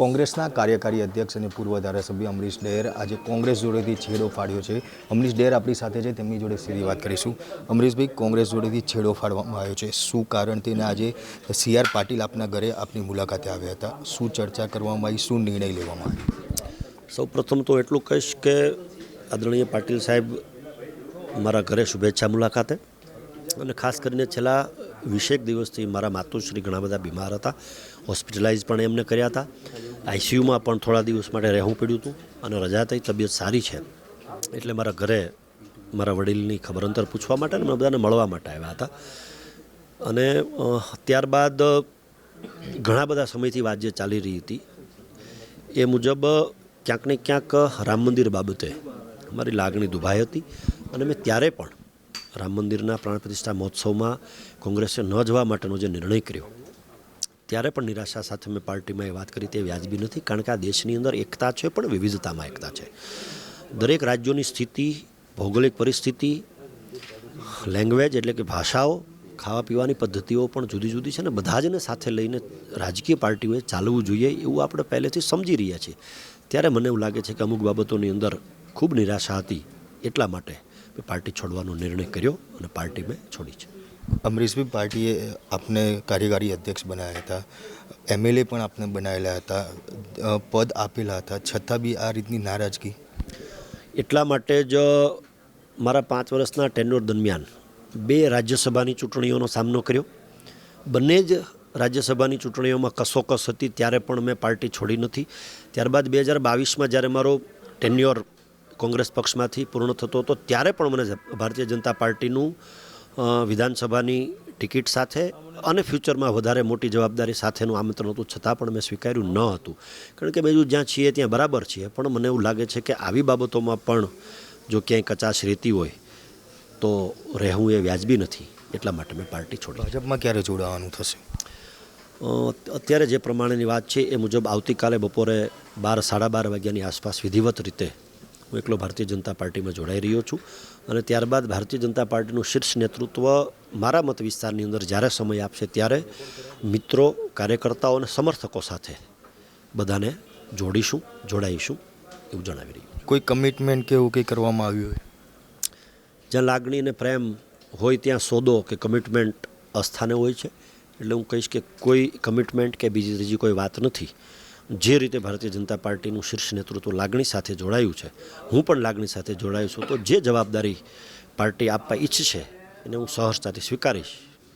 કોંગ્રેસના કાર્યકારી અધ્યક્ષ અને પૂર્વ ધારાસભ્ય અમરીશ ડેર આજે કોંગ્રેસ જોડેથી છેડો ફાડ્યો છે. અમરીશ ડેર આપણી સાથે છે, તેમની જોડે સીધી વાત કરીશું. અમરીશભાઈ, કોંગ્રેસ જોડેથી છેડો ફાડવામાં આવ્યો છે. શું કારણ તેને આજે સી આર પાટીલ આપના ઘરે આપની મુલાકાતે આવ્યા હતા? શું ચર્ચા કરવામાં આવી? શું નિર્ણય લેવામાં આવ્યો? સૌ પ્રથમ તો એટલું કહીશ કે આદરણીય પાટીલ સાહેબ, મારા ઘરે શુભેચ્છા મુલાકાતે. અને ખાસ કરીને છેલ્લા વીસેક દિવસથી મારા માતુશ્રી ઘણા બધા બીમાર હતા. હોસ્પિટલાઇઝ પણ એમને કર્યા હતા. આઈસીયુમાં પણ થોડા દિવસ માટે રહેવું પડ્યું હતું અને રજા થઈ તબિયત સારી છે. એટલે મારા ઘરે મારા વડીલની ખબર અંતર પૂછવા માટે અને બધાને મળવા માટે આવ્યા હતા. અને ત્યારબાદ ઘણા બધા સમયથી વાત જે ચાલી રહી હતી. એ મુજબ, ક્યાંક ને ક્યાંક રામ મંદિર બાબતે મારી લાગણી દુભાઈ હતી અને મેં ત્યારે પણ રામ મંદિરના પ્રાણ પ્રતિષ્ઠા મહોત્સવમાં કોંગ્રેસે ન જવા માટેનો જે નિર્ણય કર્યો ત્યારે પણ નિરાશા સાથે મેં પાર્ટીમાં એ વાત કરી તે વ્યાજબી નથી, કારણ કે આ દેશની અંદર એકતા છે પણ વિવિધતામાં એકતા છે. દરેક રાજ્યોની સ્થિતિ, ભૌગોલિક પરિસ્થિતિ, લેંગ્વેજ એટલે કે ભાષાઓ, ખાવા પીવાની પદ્ધતિઓ પણ જુદી જુદી છે ને બધા જને સાથે લઈને રાજકીય પાર્ટીઓએ ચાલવું જોઈએ એવું આપણે પહેલેથી સમજી રહ્યા છીએ. ત્યારે મને એવું લાગે છે કે અમુક બાબતોની અંદર ખૂબ નિરાશા હતી એટલા માટે મેં પાર્ટી છોડવાનો નિર્ણય કર્યો અને પાર્ટી મેં છોડી છે. અમરીશભાઈ પાર્ટીએ આપને કાર્યકારી અધ્યક્ષ બનાવ્યા હતા. એમએલએ પણ આપને બનાવેલા હતા. પદ આપેલા હતા. છતાં બી આ રીતની નારાજગી? એટલા માટે જ મારા પાંચ વર્ષના ટેન્યોર દરમિયાન બે રાજ્યસભાની ચૂંટણીઓનો સામનો કર્યો. બંને જ રાજ્યસભાની ચૂંટણીઓમાં કસોકસ હતી, ત્યારે પણ મેં પાર્ટી છોડી નથી. ત્યારબાદ બે હજાર બાવીસમાં જ્યારે મારો ટેન્યોર કોંગ્રેસ પક્ષમાંથી પૂર્ણ થતો હતો, ત્યારે પણ મને ભારતીય જનતા પાર્ટીનું વિધાનસભાની ટિકિટ સાથે અને ફ્યુચરમાં વધારે મોટી જવાબદારી સાથેનું આમંત્રણ હતું છતાં પણ મેં સ્વીકાર્યું ન હતું. કારણ કે બીજું જ્યાં છીએ ત્યાં બરાબર છીએ પણ મને એવું લાગે છે કે આવી બાબતોમાં પણ જો ક્યાંય કચાશ રહેતી હોય તો રહેવું એ વ્યાજબી નથી. એટલા માટે મેં પાર્ટી છોડી. ભાજપમાં ક્યારે જોડાવાનું થશે? અત્યારે જે પ્રમાણેની વાત છે એ મુજબ આવતીકાલે બપોરે બાર સાડા બાર વાગ્યાની આસપાસ વિધિવત રીતે હું એકલો ભારતીય જનતા પાર્ટીમાં જોડાઈ રહ્યો છું અને ત્યારબાદ ભારતીય જનતા પાર્ટીનું શીર્ષ નેતૃત્વ મારા મત વિસ્તારની અંદર જ્યારે સમય આપશે ત્યારે મિત્રો કાર્યકર્તાઓ અને સમર્થકો સાથે બધાને જોડીશું જોડાઈશું એવું જણાવી રહ્યું કોઈ કમિટમેન્ટ કે એવું કંઈ કરવામાં આવ્યું હોય? જ્યાં લાગણી અને પ્રેમ હોય ત્યાં સોદો કે કમિટમેન્ટ અસ્થાને હોય છે. એટલે હું કહીશ કે કોઈ કમિટમેન્ટ કે બીજી ત્રીજી કોઈ વાત નથી. જે રીતે ભારતીય જનતા પાર્ટીનું શીર્ષ નેતૃત્વ લાગણી સાથે જોડાયું છે હું પણ લાગણી સાથે જોડાયું છું તો જે જવાબદારી પાર્ટી આપવા ઈચ્છશે એને હું સહજતાથી સ્વીકારીશ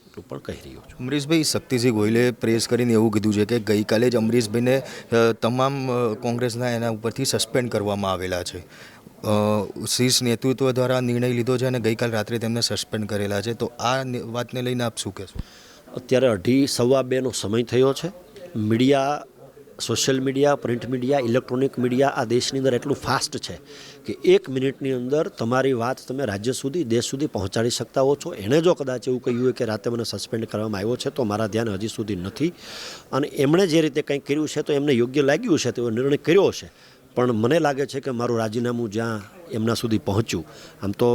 એટલું પણ કહી રહ્યો છું. અમરીશભાઈ શક્તિસિંહ ગોયલે પ્રેસ કરીને એવું કીધું છે કે ગઈકાલે જ અમરીશભાઈને તમામ કોંગ્રેસના એના ઉપરથી સસ્પેન્ડ કરવામાં આવેલા છે. શીર્ષ નેતૃત્વ દ્વારા નિર્ણય લીધો છે અને ગઈકાલ રાત્રે તેમને સસ્પેન્ડ કરેલા છે. તો આ વાતને લઈને આપ શું કહેશો? અત્યારે અઢી સવા બેનો સમય થયો છે. Media social media, print media, electronic media આ દેશની અંદર એટલું ફાસ્ટ છે કે એક મિનિટની અંદર તમારી વાત તમે રાજ્ય સુધી, દેશ સુધી પહોંચાડી શકતા હો છો. એણે જો કદાચ એવું કહ્યું હોય કે રાતે મને સસ્પેન્ડ કરવામાં આવ્યો છે, તો મારા ધ્યાન હજી સુધી નથી. અને એમણે જે રીતે કંઈક કર્યું છે, તો એમને યોગ્ય લાગ્યું છે, તેવો નિર્ણય કર્યો છે પણ મને લાગે છે કે મારું રાજીનામું જ્યાં એમના સુધી પહોંચ્યું, આમ તો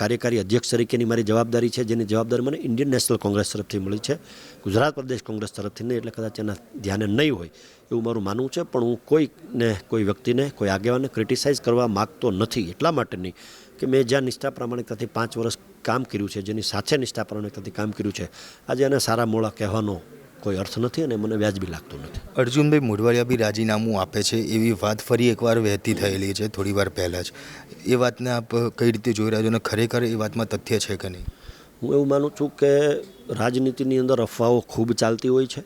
કાર્યકારી અધ્યક્ષ તરીકેની મારી જવાબદારી છે, જેની જવાબદારી મને ઇન્ડિયન નેશનલ કોંગ્રેસ તરફથી મળી છે, ગુજરાત પ્રદેશ કોંગ્રેસ તરફથી નહીં, એટલે કદાચ એના ધ્યાને નહીં હોય, એવું મારું માનવું છે, પણ હું કોઈને કોઈ વ્યક્તિને, કોઈ આગેવાનને ક્રિટિસાઇઝ કરવા માગતો નથી, એટલા માટે નહીં, કે મેં જ્યાં નિષ્ઠા પ્રામાણિકતાથી પાંચ વર્ષ કામ કર્યું છે, જેની સાથે નિષ્ઠા પ્રામાણિકતાથી કામ કર્યું છે, આજે એને સારા મોળા કહેવાનો કોઈ અર્થ નથી અને મને વ્યાજબી લાગતું નથી. અર્જુનભાઈ મોઢવાડિયા બી રાજીનામું આપે છે એવી વાત ફરી એકવાર વહેતી થયેલી છે થોડી વાર પહેલાં જ. એ વાતને આપ કઈ રીતે જોઈ રહ્યા છો અને ખરેખર એ વાતમાં તથ્ય છે કે નહીં? હું એવું માનું છું કે રાજનીતિની અંદર અફવાઓ ખૂબ ચાલતી હોય છે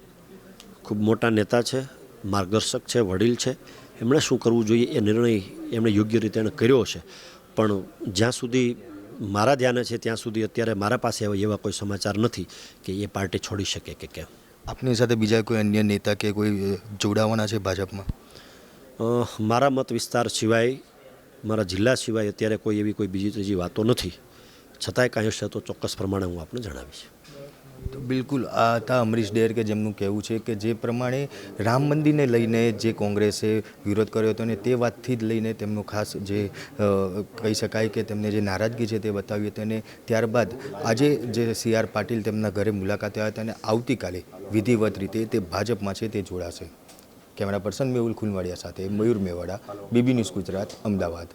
ખૂબ મોટા નેતા છે માર્ગદર્શક છે વડીલ છે. એમણે શું કરવું જોઈએ એ નિર્ણય એમણે યોગ્ય રીતે એણે કર્યો છે. પણ જ્યાં સુધી મારા ધ્યાને છે ત્યાં સુધી અત્યારે મારા પાસે એવા એવા કોઈ સમાચાર નથી કે એ પાર્ટી છોડી શકે કે કેમ. આપની સાથે બીજા કોઈ અન્ય નેતા કે કોઈ જોડાવાના છે ભાજપમાં? મારા મત વિસ્તાર સિવાય, મારા જિલ્લા સિવાય અત્યારે કોઈ એવી કોઈ બીજી ત્રીજી વાતો નથી. છતાંય કાંઈ હશે તો ચોક્કસ પ્રમાણે હું આપને જણાવીશ. બિલકુલ, આ હતા અમરીશ ડેર કે જેમનું કહેવું છે કે જે પ્રમાણે રામ મંદિરને લઈને જે કોંગ્રેસે વિરોધ કર્યો હતો ને તે વાતથી જ લઈને તેમનું ખાસ જે કહી શકાય કે તેમને જે નારાજગી છે તે બતાવી હતી અને ત્યારબાદ આજે જે સી આર પાટીલ તેમના ઘરે મુલાકાતે આવ્યા હતા અને આવતીકાલે વિધિવત રીતે તે ભાજપમાં છે તે જોડાશે. કેમેરા પર્સન મેહુલ ખુલવાડિયા સાથે મયુર મેવાડા, બીબી ન્યૂઝ ગુજરાત, અમદાવાદ.